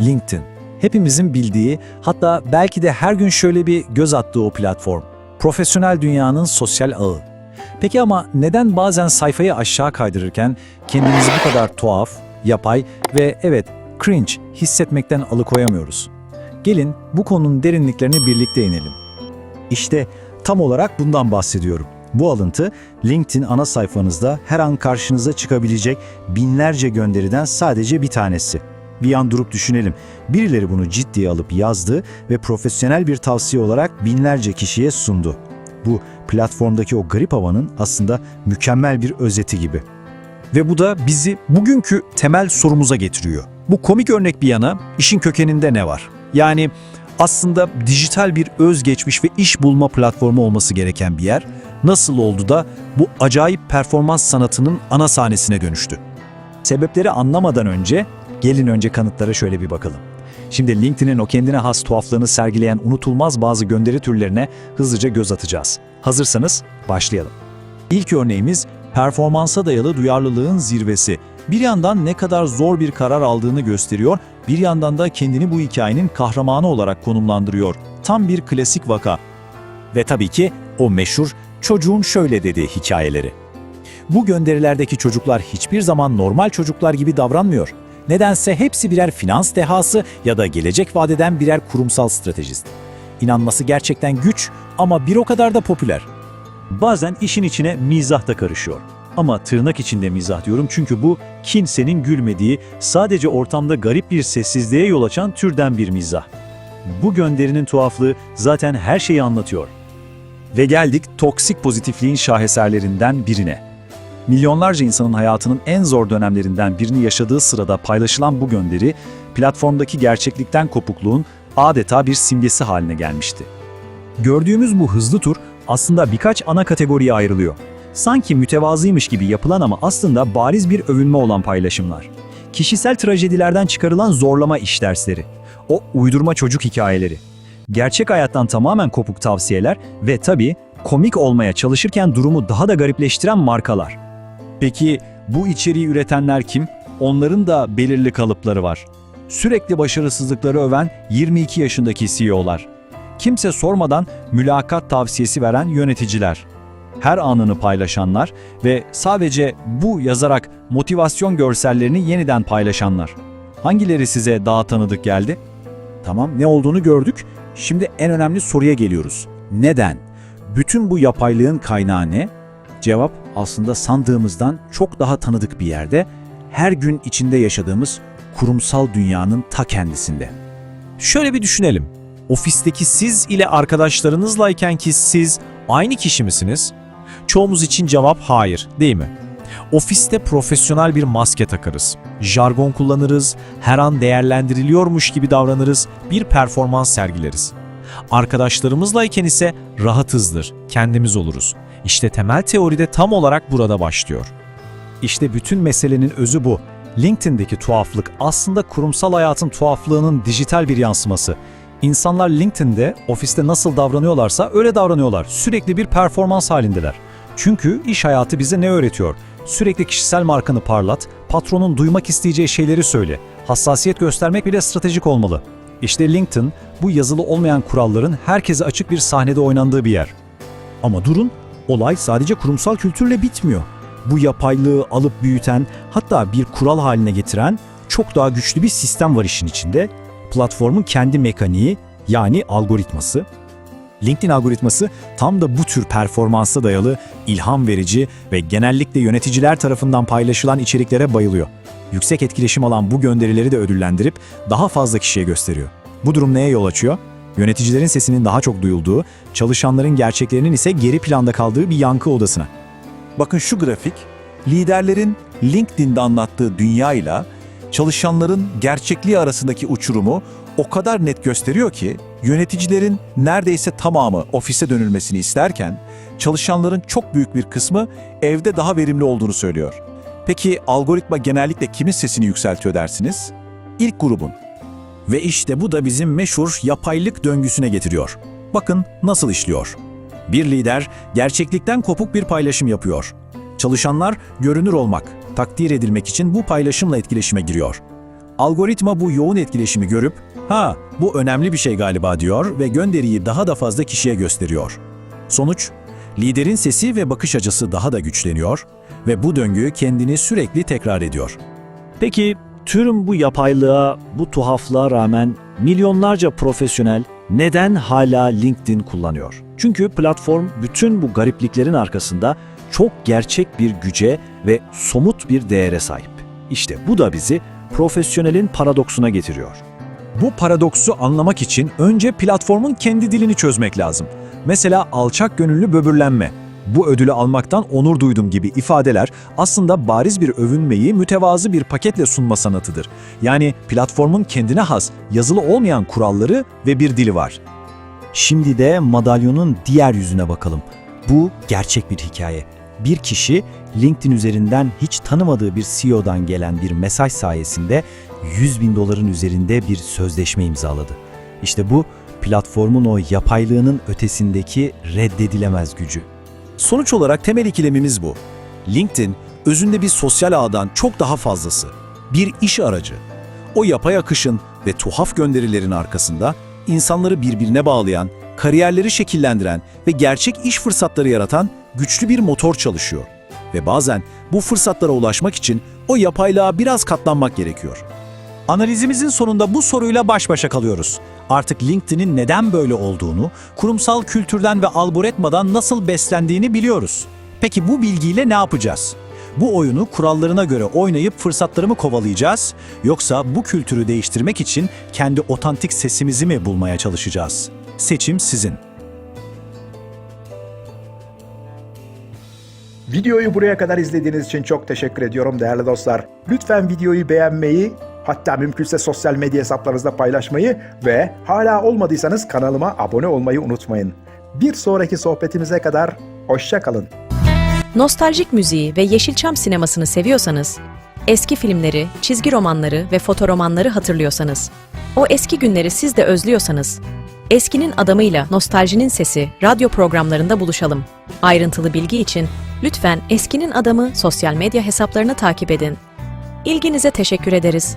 LinkedIn. Hepimizin bildiği, hatta belki de her gün şöyle bir göz attığı o platform. Profesyonel dünyanın sosyal ağı. Peki ama neden bazen sayfayı aşağı kaydırırken kendimizi bu kadar tuhaf, yapay ve evet cringe hissetmekten alıkoyamıyoruz? Gelin bu konunun derinliklerine birlikte inelim. İşte tam olarak bundan bahsediyorum. Bu alıntı LinkedIn ana sayfanızda her an karşınıza çıkabilecek binlerce gönderiden sadece bir tanesi. Bir an durup düşünelim. Birileri bunu ciddiye alıp yazdı ve profesyonel bir tavsiye olarak binlerce kişiye sundu. Bu platformdaki o garip havanın aslında mükemmel bir özeti gibi. Ve bu da bizi bugünkü temel sorumuza getiriyor. Bu komik örnek bir yana işin kökeninde ne var? Yani aslında dijital bir özgeçmiş ve iş bulma platformu olması gereken bir yer nasıl oldu da bu acayip performans sanatının ana sahnesine dönüştü? Sebepleri anlamadan önce gelin önce kanıtlara şöyle bir bakalım. Şimdi LinkedIn'in o kendine has tuhaflığını sergileyen unutulmaz bazı gönderi türlerine hızlıca göz atacağız. Hazırsanız başlayalım. İlk örneğimiz performansa dayalı duyarlılığın zirvesi. Bir yandan ne kadar zor bir karar aldığını gösteriyor, bir yandan da kendini bu hikayenin kahramanı olarak konumlandırıyor. Tam bir klasik vaka. Ve tabii ki o meşhur çocuğun şöyle dediği hikayeleri. Bu gönderilerdeki çocuklar hiçbir zaman normal çocuklar gibi davranmıyor. Nedense hepsi birer finans dehası ya da gelecek vadeden birer kurumsal stratejist. İnanması gerçekten güç ama bir o kadar da popüler. Bazen işin içine mizah da karışıyor. Ama tırnak içinde mizah diyorum çünkü bu kimsenin gülmediği, sadece ortamda garip bir sessizliğe yol açan türden bir mizah. Bu gönderinin tuhaflığı zaten her şeyi anlatıyor. Ve geldik toksik pozitifliğin şaheserlerinden birine. Milyonlarca insanın hayatının en zor dönemlerinden birini yaşadığı sırada paylaşılan bu gönderi, platformdaki gerçeklikten kopukluğun adeta bir simgesi haline gelmişti. Gördüğümüz bu hızlı tur aslında birkaç ana kategoriye ayrılıyor. Sanki mütevazıymış gibi yapılan ama aslında bariz bir övünme olan paylaşımlar. Kişisel trajedilerden çıkarılan zorlama iş dersleri. O uydurma çocuk hikayeleri. Gerçek hayattan tamamen kopuk tavsiyeler ve tabii komik olmaya çalışırken durumu daha da garipleştiren markalar. Peki bu içeriği üretenler kim? Onların da belirli kalıpları var. Sürekli başarısızlıkları öven 22 yaşındaki CEO'lar. Kimse sormadan mülakat tavsiyesi veren yöneticiler. Her anını paylaşanlar ve sadece bu yazarak motivasyon görsellerini yeniden paylaşanlar. Hangileri size daha tanıdık geldi? Tamam ne olduğunu gördük. Şimdi en önemli soruya geliyoruz. Neden? Bütün bu yapaylığın kaynağı ne? Cevap aslında sandığımızdan çok daha tanıdık bir yerde, her gün içinde yaşadığımız kurumsal dünyanın ta kendisinde. Şöyle bir düşünelim. Ofisteki siz ile arkadaşlarınızlayken ki siz aynı kişi misiniz? Çoğumuz için cevap hayır, değil mi? Ofiste profesyonel bir maske takarız. Jargon kullanırız, her an değerlendiriliyormuş gibi davranırız, bir performans sergileriz. Arkadaşlarımızlayken ise rahatızdır, kendimiz oluruz. İşte temel teori de tam olarak burada başlıyor. İşte bütün meselenin özü bu. LinkedIn'deki tuhaflık aslında kurumsal hayatın tuhaflığının dijital bir yansıması. İnsanlar LinkedIn'de ofiste nasıl davranıyorlarsa öyle davranıyorlar. Sürekli bir performans halindeler. Çünkü iş hayatı bize ne öğretiyor? Sürekli kişisel markanı parlat, patronun duymak isteyeceği şeyleri söyle. Hassasiyet göstermek bile stratejik olmalı. İşte LinkedIn bu yazılı olmayan kuralların herkese açık bir sahnede oynandığı bir yer. Ama durun, olay sadece kurumsal kültürle bitmiyor. Bu yapaylığı alıp büyüten, hatta bir kural haline getiren çok daha güçlü bir sistem var işin içinde. Platformun kendi mekaniği yani algoritması. LinkedIn algoritması tam da bu tür performansa dayalı, ilham verici ve genellikle yöneticiler tarafından paylaşılan içeriklere bayılıyor. Yüksek etkileşim alan bu gönderileri de ödüllendirip daha fazla kişiye gösteriyor. Bu durum neye yol açıyor? Yöneticilerin sesinin daha çok duyulduğu, çalışanların gerçeklerinin ise geri planda kaldığı bir yankı odasına. Bakın şu grafik, liderlerin LinkedIn'de anlattığı dünyayla çalışanların gerçekliği arasındaki uçurumu o kadar net gösteriyor ki yöneticilerin neredeyse tamamı ofise dönülmesini isterken çalışanların çok büyük bir kısmı evde daha verimli olduğunu söylüyor. Peki algoritma genellikle kimin sesini yükseltiyor dersiniz? İlk grubun. Ve işte bu da bizim meşhur yapaylık döngüsüne getiriyor. Bakın nasıl işliyor. Bir lider gerçeklikten kopuk bir paylaşım yapıyor. Çalışanlar görünür olmak, takdir edilmek için bu paylaşımla etkileşime giriyor. Algoritma bu yoğun etkileşimi görüp, ha bu önemli bir şey galiba diyor ve gönderiyi daha da fazla kişiye gösteriyor. Sonuç, liderin sesi ve bakış açısı daha da güçleniyor ve bu döngü kendini sürekli tekrar ediyor. Peki tüm bu yapaylığa, bu tuhaflığa rağmen milyonlarca profesyonel neden hala LinkedIn kullanıyor? Çünkü platform bütün bu garipliklerin arkasında çok gerçek bir güce ve somut bir değere sahip. İşte bu da bizi profesyonelin paradoksuna getiriyor. Bu paradoksu anlamak için önce platformun kendi dilini çözmek lazım. Mesela alçak gönüllü böbürlenme, bu ödülü almaktan onur duydum gibi ifadeler aslında bariz bir övünmeyi mütevazı bir paketle sunma sanatıdır. Yani platformun kendine has, yazılı olmayan kuralları ve bir dili var. Şimdi de madalyonun diğer yüzüne bakalım. Bu gerçek bir hikaye. Bir kişi LinkedIn üzerinden hiç tanımadığı bir CEO'dan gelen bir mesaj sayesinde 100 bin doların üzerinde bir sözleşme imzaladı. İşte bu platformun o yapaylığının ötesindeki reddedilemez gücü. Sonuç olarak temel ikilemimiz bu. LinkedIn, özünde bir sosyal ağdan çok daha fazlası. Bir iş aracı. O yapay akışın ve tuhaf gönderilerin arkasında insanları birbirine bağlayan, kariyerleri şekillendiren ve gerçek iş fırsatları yaratan güçlü bir motor çalışıyor. Ve bazen bu fırsatlara ulaşmak için o yapaylığa biraz katlanmak gerekiyor. Analizimizin sonunda bu soruyla baş başa kalıyoruz. Artık LinkedIn'in neden böyle olduğunu, kurumsal kültürden ve algoritmadan nasıl beslendiğini biliyoruz. Peki bu bilgiyle ne yapacağız? Bu oyunu kurallarına göre oynayıp fırsatları mı kovalayacağız yoksa bu kültürü değiştirmek için kendi otantik sesimizi mi bulmaya çalışacağız? Seçim sizin. Videoyu buraya kadar izlediğiniz için çok teşekkür ediyorum değerli dostlar. Lütfen videoyu beğenmeyi, hatta mümkünse sosyal medya hesaplarınızda paylaşmayı ve hala olmadıysanız kanalıma abone olmayı unutmayın. Bir sonraki sohbetimize kadar hoşça kalın. Nostaljik müziği ve Yeşilçam sinemasını seviyorsanız, eski filmleri, çizgi romanları ve fotoromanları hatırlıyorsanız, o eski günleri siz de özlüyorsanız, Eskinin Adamıyla Nostaljinin Sesi radyo programlarında buluşalım. Ayrıntılı bilgi için lütfen Eskinin Adamı sosyal medya hesaplarını takip edin. İlginize teşekkür ederiz.